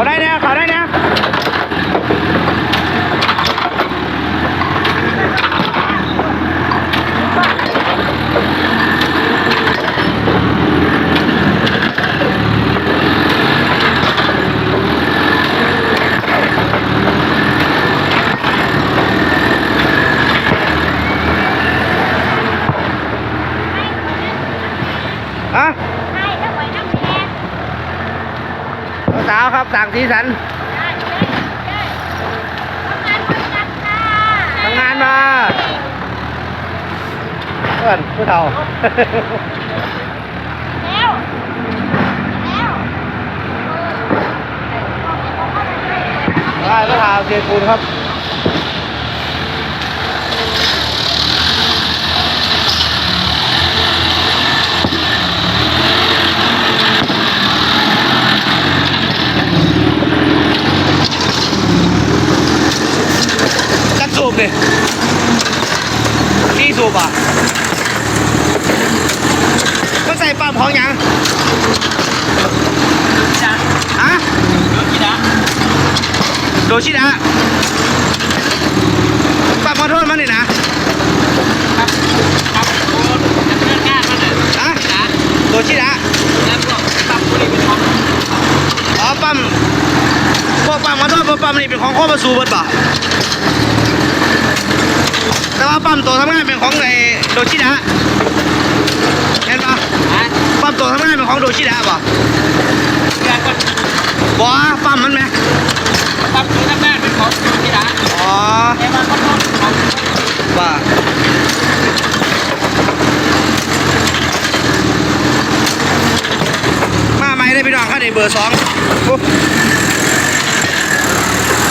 เขาได้เนี่ยเขาได้เนี่ยอะ ให้แล้วไว้น้ำแข็ง สาวครับต่างสีสันทำงานมาเพื่อนผู้เฒ่าแล้แล้วได้ผู้เฒ่าเสียคูณครับ จักสูบดินี่สูบอะ มันใส่ปั๊มของหยังจ้ะฮะรถกี่ดะโดชิดะปั๊มขอโทษมันนี่นะครับครับโอ้จะเลื่อนงานมาเลยฮะจ้ะโดชิดะแล้วพวกปั๊มบุหรี่เป็นของอ๋อปั๊มพวกปั๊มขอโทษพวกปั๊มนี่เป็นของโคบสูเบิดป่ะแต่ว่าปั๊มตัวทำงานเป็นของไอ้โดชิดะเห็นปะ ฮะ ปั๊ม ตัวทำงานเป็นของโดชิดะป่ะเลื่อนก็บอปั๊มมันไหมปั๊มคือทำงานเป็นของกี่ดะอ๋อแต่ว่าก็ต้องของว่ามาไหมได้พี่น้องขั้นในเบอร์สองโอ้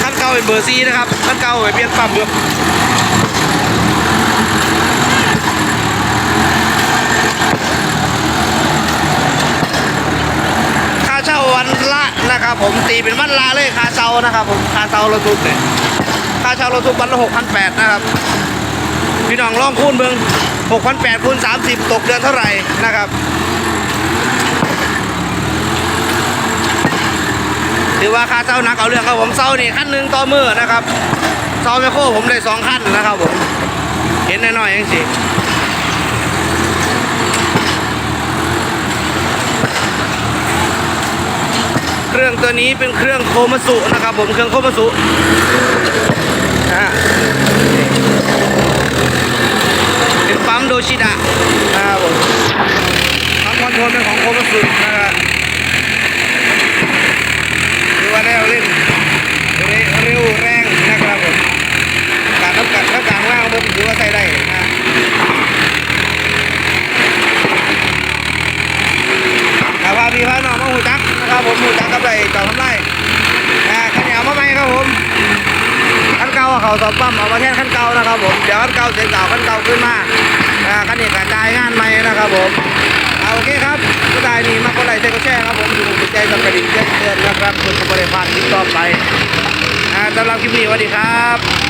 ขั้นเก่าเป็นเบอร์ซีนะครับขั้นเก่าไปเปลี่ยนปั๊มอยู่ค่าเช่าวันละนะครับ ผม ตีเป็นวันละเลยค่าเช่านะครับผมค่าเช่ารถทุกเนี่ยค่าเช่ารถทุกวันละหกพันแปดนะครับ พี่น้องลองคูณเบิ่ง6,800คูณ30ตกเดือนเท่าไหร่นะครับถือว่าค่าเช่าหนักเอาเรื่องครับผมเช่านี่ขั้นหนึ่งต่อมือนะครับเช่าแมโครผมได้สองขั้นนะครับผมเห็นน้อยๆเองสิ เครื่องตัวนี้เป็นเครื่องโคมาสุนะครับ ผมเครื่องโคมาสุเป็นปั๊มโดชิดะนะครับผมปั๊มคอนโทรลเป็นของโคมาสุนะครับดูว่าได้เอาเล่นเร็วเร็วแรงนะครับผมการทับกัดทับกลางล่างผมถือว่าใส่ได้นะแต่ว่าพี่พาน้องมาหูจักนะครับผมหูจักกับไรเจ้าทำไรอ่าขันเหนียวมาไหมครับผม ขั้นเก่าอะเขาสอบปั๊มเอามาแทนขั้นเก่านะครับผมเดี๋ยวขั้นเก่าเสร็จเก่าขั้นเก่าขึ้นมาอ่าขั้นนี้กระจายงานใหม่นะครับผมเอาโอเคครับก็ได้นี่มาคนไหลเซ็ก็แช่ครับผมอยู่ในใจกับกระดิ่งแจ้งเตือนนะครับคุณก็ไม่ได้พารที่ต่อไปอ่าสำหรับคลิปนี้สวัสดีครับ